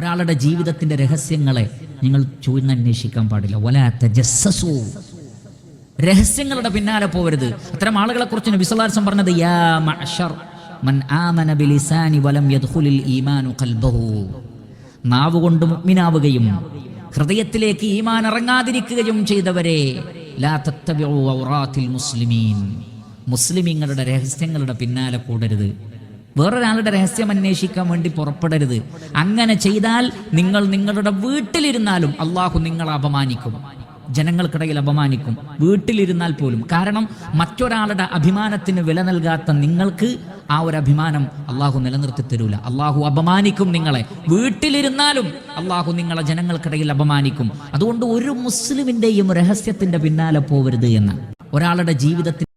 ഒരാളുടെ ജീവിതത്തിന്റെ രഹസ്യങ്ങളെ നിങ്ങൾ ചോദിന്നന്വേഷിക്കാൻ പാടില്ല. വലാത്ത ജസ്സസു രഹസ്യങ്ങളുടെ പിന്നാലെ പോവരുത്. അത്തരം ആളുകളെ കുറിച്ച് നബിസ്വലാസം പറഞ്ഞത് യാ മഅ്ശർ മൻ ആമന ബിലിസാനി വലം യദ്ഖുലിൽ ഈമാനു ഖൽബഹു. മുഅ്മിനാവുകയും ഹൃദയത്തിലേക്ക് ഈമാൻ ഇറങ്ങാതിരിക്കുകയും ചെയ്തവരെ ലാ ഔറാത്തിൽ മുസ്ലിമീൻ. മുസ്ലിമീങ്ങളുടെ രഹസ്യങ്ങളുടെ പിന്നാലെ കൂടരുത്. വേറൊരാളുടെ രഹസ്യം അന്വേഷിക്കാൻ വേണ്ടി പുറപ്പെടരുത്. അങ്ങനെ ചെയ്താൽ നിങ്ങൾ നിങ്ങളുടെ വീട്ടിലിരുന്നാലും അള്ളാഹു നിങ്ങളെ അപമാനിക്കും. ജനങ്ങൾക്കിടയിൽ അപമാനിക്കും. വീട്ടിലിരുന്നാൽ പോലും. കാരണം മറ്റൊരാളുടെ അഭിമാനത്തിന് വില നൽകാത്ത നിങ്ങൾക്ക് ആ ഒരു അഭിമാനം അള്ളാഹു നിലനിർത്തി തരൂല. അള്ളാഹു അപമാനിക്കും നിങ്ങളെ. വീട്ടിലിരുന്നാലും അള്ളാഹു നിങ്ങളെ ജനങ്ങൾക്കിടയിൽ അപമാനിക്കും. അതുകൊണ്ട് ഒരു മുസ്ലിമിന്റെയും രഹസ്യത്തിന്റെ പിന്നാലെ പോവരുത് എന്ന്. ഒരാളുടെ ജീവിതത്തിൽ